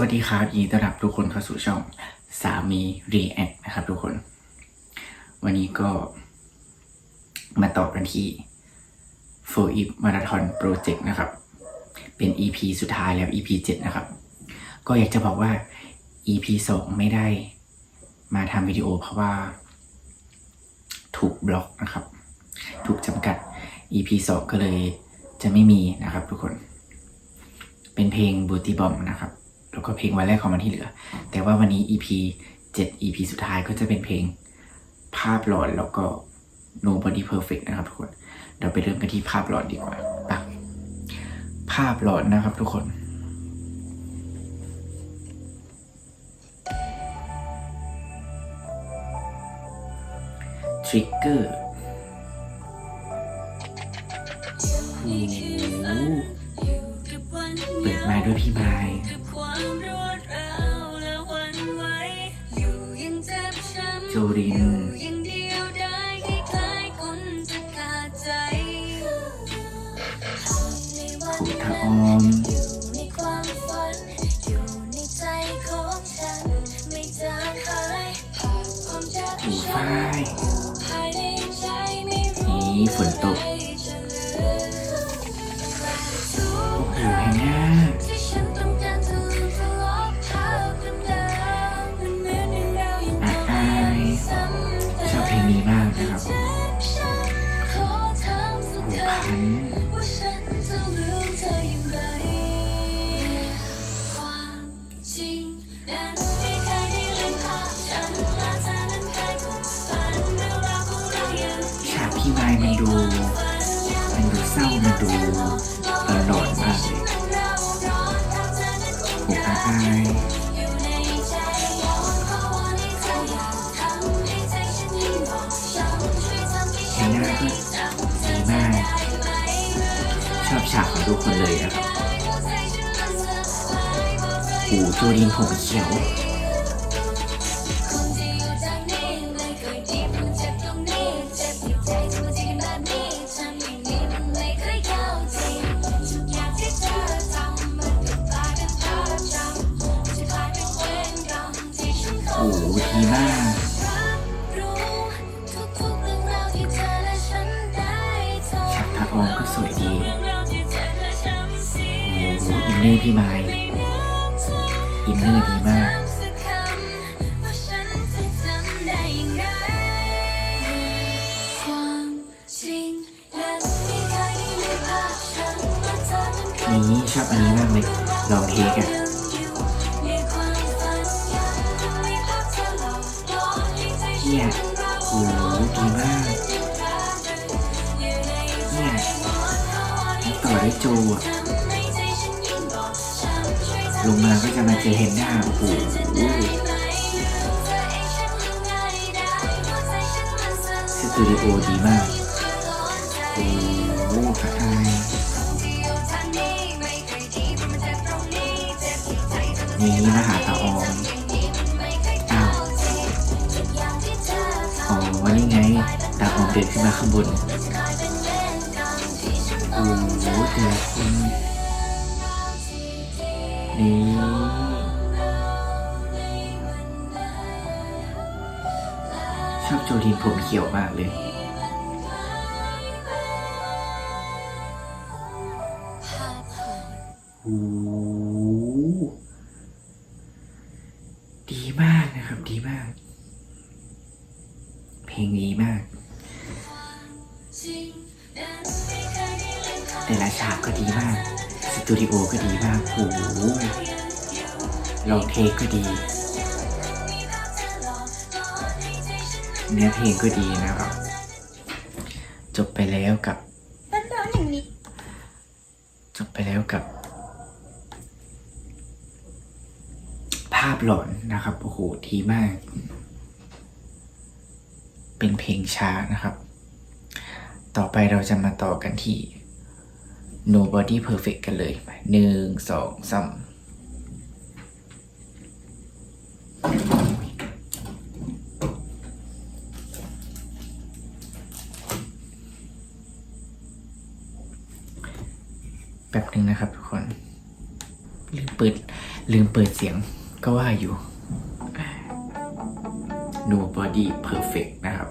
วัสดีครับยินดีต้อนรับทุกคนเข้าสู่ช่องสามี React นะครับทุกคน วันนี้ก็มาต่อกันที่ f o r i p Marathon Project นะครับ เป็น EP สุดท้ายแล้ว EP 7 นะครับ ก็อยากจะบอกว่า EP 2 ไม่ได้มาทำวิดีโอเพราะว่า ถูกบล็อกนะครับ ถูกจำกัด EP 2 ก็เลยจะไม่มีนะครับทุกคน เป็นเพลง Booty Bomb นะครับ แล้วก็เพลงวันแรกของมันที่เหลือ แต่ว่าวันนี้ EP 7 EP สุดท้ายก็จะเป็นเพลงภาพหลอนแล้วก็ Nobody Perfect นะครับทุกคน เราไปเริ่มกันที่ภาพหลอนดีกว่าปะภาพหลอนนะครับทุกคนทริกเกอร์โอ้โหเปิดมาด้วยพี่ไม้ โจรินผูทะออมผูฝ้ายนี่ฝนตก ฉากพี่วายมันดู มันดูเศร้ามันดูตลก ทุกคนเลยนะครับ หูโจดินผมเขียว นเนอร์พี่ไม้อินเนอร์ดีมาก นี่ชอบอันนี้มากเลยลองเทคอะเนี่ยโอ้โหดีมากเนี่ยต่อได้โจอะ ลงมาก็จะมาเจอเฮนด้าโอ้โหสตูดิโอดีมากโอ้โหพระอายนี่มาหาตาออมอ้าวอ๋อวันนี้ไงตาออมเดินขึ้นมาข้างบนโอ้โหแต่คน นี่ชอบโจดินผมเขียวมากเลยโอ้ดีมากนะครับ ดีมาก เพลงดีมาก แต่ละฉากก็ดีมาก ตูดิโอก็ดีมากโอ้โหลองเทคก็ดี เนื้อเพลงก็ดีนะครับ จบไปแล้วกับจบไปแล้วกับ ภาพหลอนนะครับโอ้โหดีมาก เป็นเพลงช้านะครับ ต่อไปเราจะมาต่อกันที่ Nobody Perfect กันเลยไปหนึ่งสองสามแป๊บหนึ่งนะครับทุกคน ลืมเปิด ลืมเปิดเสียงก็ว่าอยู่ Nobody Perfect นะครับ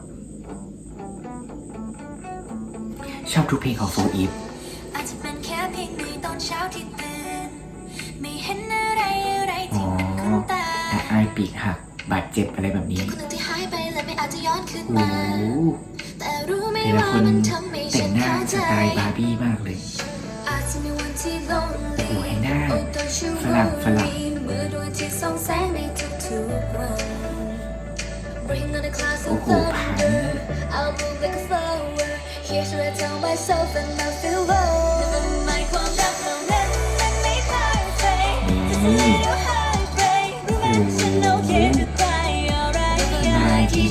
ชอบทุกเพลงของโฟอีฟ บาดเจ็บอะไรแบบนี้คนหนึ่งที่หายไปและไม่อาจจะย้อนคืนโอ้มา โหแต่รู้ไหมแต่ละว่าคนมันทำให้แต่ฉังนหน้าเข้าสใจ ไตล์บาร์บี้มากเลย อาจจะมีวันที่ lonely โอ้โหเห็นหน้าโอ้ตัวชูฝรั่งฝรั่งเมื่อดวงอาทิตย์ส่องแสงในทุกๆวัน Bring on the clouds โอ้ of โหพัง thunder I'll move like a flower Here's where I tell myself and I feel low Never mind ความรักเหล่านั้นมันไม่ perfect นี่ Little heartbreak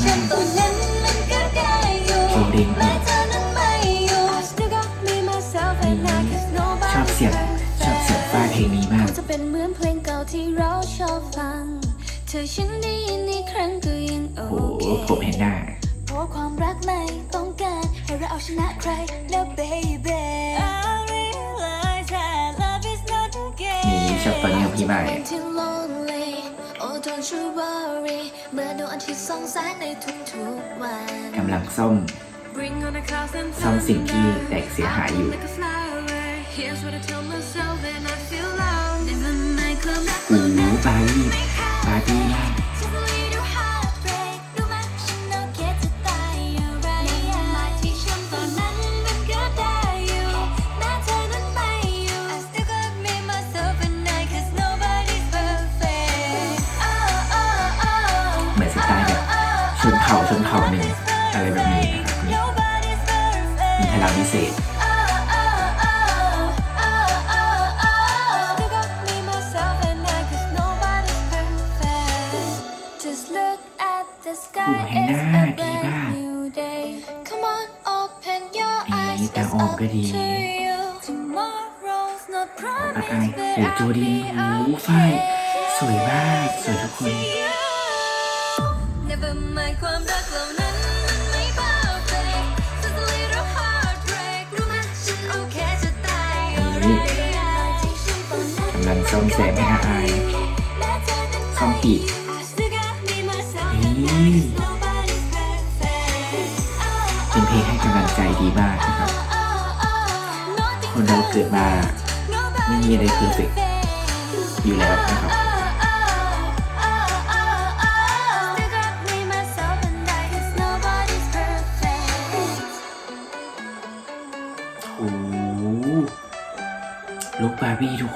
ชอบ nobody's เสียงชอบเสียงฟ้าเพลงนี้มากจะเป็นเหมือนเพลงเก่าที่เราชอบฟังเธอฉันได้ยินอีกครั้งก็ยังโอโอ้โหเคผมเห็นหน้าเพราะความรักไม่ต้องการให้เราเอาชนะใครแล้ว baby I realize that love is not a game นี่ชอบตอนนี้ของพี่ใหม่ที่ lonely oh don't you worry เมื่อดวงอาทิตย์ส่องแสงในทุกๆวัน กำลังซ่อม Bring on the clouds and ซ่อมสิ่งที่แตกเสียหายอยู่ Like a flower Here's what I tell myself and I feel low Never mind ความรักโอ้โหบาร์บี้บาร์บี้มากฉันจ ชนเผ่าชนเผ่าหนึ่งอะไรแบบนี้นะครับนี่ Nobody's perfect มีพลังพิเศษ Still got me, myself, and I, 'cause nobody's perfect. Just look at the โอ้ sky, เห็นห it's น้า a ดีมาก brand new day. Come on, open your นี่ eyes, ตา it's ออม up ก็ดี to you. Tomorrow's not อาอาย promised, โอ้ but โจ I'll ดิน be โอ้ out ฝ้าย there. สวยมาก สวยทุกคน นั้นกำลังซ่อมแซมให้อาอายซ่อมปีกนี่เป็นเพลงให้กำลังใจดีมากนะครับ คนเราเกิดมาไม่มีอะไรเพอร์เฟกอยู่แล้วนะครับ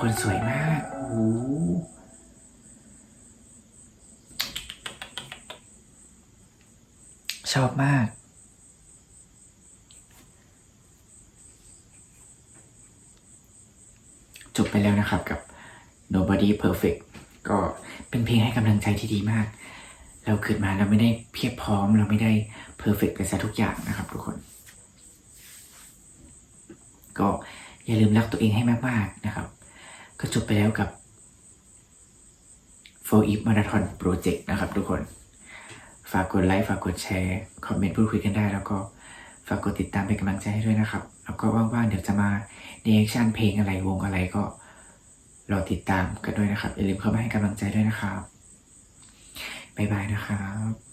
คนสวยมากโอ้โหชอบมาก จบไปแล้วนะครับกับ Nobody Perfect ก็เป็นเพลงให้กำลังใจที่ดีมาก เราเกิดมาเราไม่ได้เพียบพร้อม เราไม่ได้ perfect ไปซะทุกอย่างนะครับทุกคน ก็อย่าลืมรักตัวเองให้มาก ๆ นะครับ ก็จบไปแล้วกับ4 Eve Marathon Project นะครับทุกคน ฝากกดไลค์ ฝากกดแชร์ คอมเมนต์พูดคุยกันได้ แล้วก็ฝากกดติดตามเป็นกำลังใจให้ด้วยนะครับ แล้วก็ว่างๆ เดี๋ยวจะมาเรีแอคชั่นเพลงอะไรวงอะไรก็รอติดตามกันด้วยนะครับ อย่าลืมเข้ามาให้กำลังใจด้วยนะครับ บ๊ายบายนะครับ